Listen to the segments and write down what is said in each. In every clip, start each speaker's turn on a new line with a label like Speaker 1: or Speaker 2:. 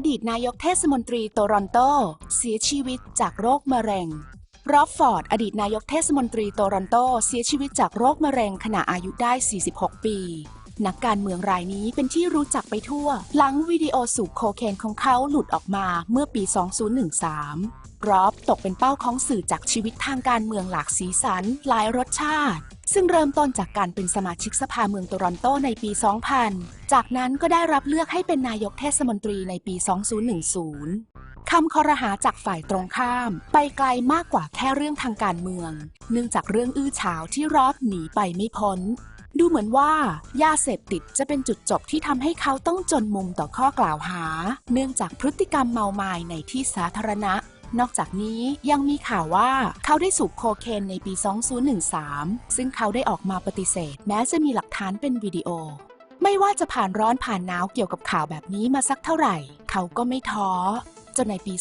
Speaker 1: อดีตนายกเทศมนตรีโตรอนโต เสียชีวิตจากโรคมะเร็งรอฟฟอร์ด อดีตนายกเทศมนตรีโตรอนโต เสียชีวิตจากโรคมะเร็งขณะอายุได้ 46 ปี นักการเมืองรายนี้เป็นที่รู้จักไปทั่ว หลังวิดีโอสูบโคเคนของเขาหลุดออกมาเมื่อปี 2013 รอบตกเป็นเป้าของสื่อจากชีวิตทางการเมืองหลากสีสัน หลายรสชาติ ซึ่งเริ่มต้นจากการเป็นสมาชิกสภาเมืองโตรอนโตในปี 2000 จากนั้นก็ได้รับเลือกให้เป็นนายกเทศมนตรีในปี 2010คำคอรหาจากฝ่ายตรงข้าม ไปไกลมากกว่าแค่เรื่องทางการเมือง เนื่องจากเรื่องอื้อฉาวที่รอบหนีไปไม่พ้น ดูเหมือนว่ายาเสพติดจะเป็นจุดจบที่ทำให้เขาต้องจนมุมต่อข้อกล่าวหา เนื่องจากพฤติกรรมเมาไมา้ในที่สาธารณะนอกจากนี้ยังมีข่าวว่าเขาได้สูบโคเคนในปี 2013 ซึ่งเขาได้ออกมาปฏิเสธ แม้จะมีหลักฐานเป็นวิดีโอ ไม่ว่าจะผ่านร้อนผ่านหนาวเกี่ยวกับข่าวแบบนี้มาสักเท่าไหร่ เขาก็ไม่ท้อ จนในปี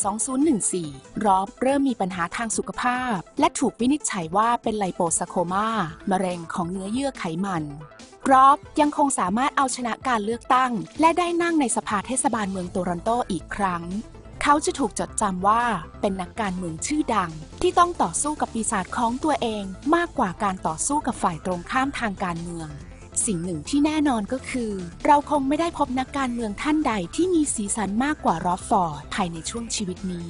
Speaker 1: 2014 รอบเริ่มมีปัญหาทางสุขภาพ และถูกวินิจฉัยว่าเป็นไลโปซาโคมามะเร็งของเนื้อเยื่อไขมันรอบยังคงสามารถเอาชนะการเลือกตั้ง และได้นั่งในสภาเทศบาลเมืองโตรอนโตอีกครั้ง เขาจะถูกจดจำว่าเป็นนักการเมืองชื่อดัง ที่ต้องต่อสู้กับปีศาจของตัวเองมากกว่าการต่อสู้กับฝ่ายตรงข้ามทางการเมือง สิ่งหนึ่งที่แน่นอนก็คือ เราคงไม่ได้พบนักการเมืองท่านใดที่มีสีสันมากกว่ารอฟฟอร์ดภายในช่วงชีวิตนี้